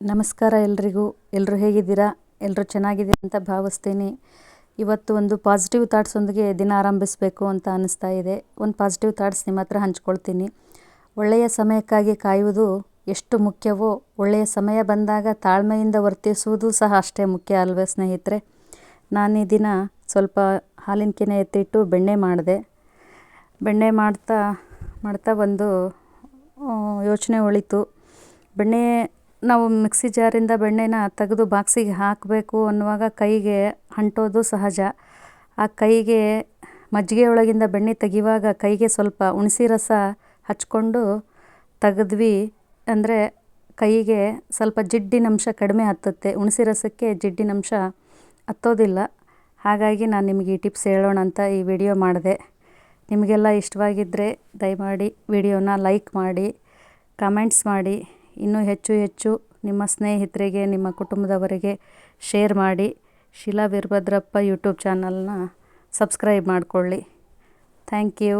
ನಮಸ್ಕಾರ ಎಲ್ರಿಗೂ. ಎಲ್ಲರೂ ಹೇಗಿದ್ದೀರಾ? ಎಲ್ಲರೂ ಚೆನ್ನಾಗಿದ್ದೀರಾ ಅಂತ ಭಾವಿಸ್ತೀನಿ. ಇವತ್ತು ಒಂದು ಪಾಸಿಟಿವ್ ಥಾಟ್ಸೊಂದಿಗೆ ದಿನ ಆರಂಭಿಸಬೇಕು ಅಂತ ಅನ್ನಿಸ್ತಾ ಇದೆ. ಒಂದು ಪಾಸಿಟಿವ್ ಥಾಟ್ಸ್ ನಿಮ್ಮ ಹತ್ರ ಹಂಚ್ಕೊಳ್ತೀನಿ. ಒಳ್ಳೆಯ ಸಮಯಕ್ಕಾಗಿ ಕಾಯುವುದು ಎಷ್ಟು ಮುಖ್ಯವೋ, ಒಳ್ಳೆಯ ಸಮಯ ಬಂದಾಗ ತಾಳ್ಮೆಯಿಂದ ವರ್ತಿಸುವುದು ಸಹ ಅಷ್ಟೇ ಮುಖ್ಯ ಅಲ್ವೇ ಸ್ನೇಹಿತರೆ. ನಾನು ಈ ದಿನ ಸ್ವಲ್ಪ ಹಾಲಿನ ಕೆನೆ ಎತ್ತಿಟ್ಟು ಬೆಣ್ಣೆ ಮಾಡಿದೆ. ಬೆಣ್ಣೆ ಮಾಡ್ತಾ ಮಾಡ್ತಾ ಒಂದು ಯೋಚನೆ ಉಳಿತು. ಬೆಣ್ಣೆ ನಾವು ಮಿಕ್ಸಿ ಜಾರಿಂದ ಬೆಣ್ಣೆನ ತೆಗೆದು ಬಾಕ್ಸಿಗೆ ಹಾಕಬೇಕು ಅನ್ನುವಾಗ ಕೈಗೆ ಅಂಟೋದು ಸಹಜ. ಆ ಕೈಗೆ ಮಜ್ಜಿಗೆ ಒಳಗಿಂದ ಬೆಣ್ಣೆ ತೆಗೆಯುವಾಗ ಕೈಗೆ ಸ್ವಲ್ಪ ಹುಣಸೆ ರಸ ಹಚ್ಕೊಂಡು ತೆಗೆದ್ವಿ ಅಂದರೆ ಕೈಗೆ ಸ್ವಲ್ಪ ಜಿಡ್ಡಿನಂಶ ಕಡಿಮೆ ಹತ್ತುತ್ತೆ. ಹುಣಸೆ ರಸಕ್ಕೆ ಜಿಡ್ಡಿನಂಶ ಹತ್ತೋದಿಲ್ಲ. ಹಾಗಾಗಿ ನಾನು ನಿಮಗೆ ಈ ಟಿಪ್ಸ್ ಹೇಳೋಣ ಅಂತ ಈ ವಿಡಿಯೋ ಮಾಡಿದೆ. ನಿಮಗೆಲ್ಲ ಇಷ್ಟವಾಗಿದ್ದರೆ ದಯಮಾಡಿ ವಿಡಿಯೋನ ಲೈಕ್ ಮಾಡಿ, ಕಮೆಂಟ್ಸ್ ಮಾಡಿ. ಇನ್ನೂ ಹೆಚ್ಚು ಹೆಚ್ಚು ನಿಮ್ಮ ಸ್ನೇಹಿತರಿಗೆ, ನಿಮ್ಮ ಕುಟುಂಬದವರಿಗೆ ಶೇರ್ ಮಾಡಿ. ಶಿಲಾ ವೀರಭದ್ರಪ್ಪ ಯೂಟ್ಯೂಬ್ ಚಾನಲ್ನ ಸಬ್ಸ್ಕ್ರೈಬ್ ಮಾಡಿಕೊಳ್ಳಿ. Thank you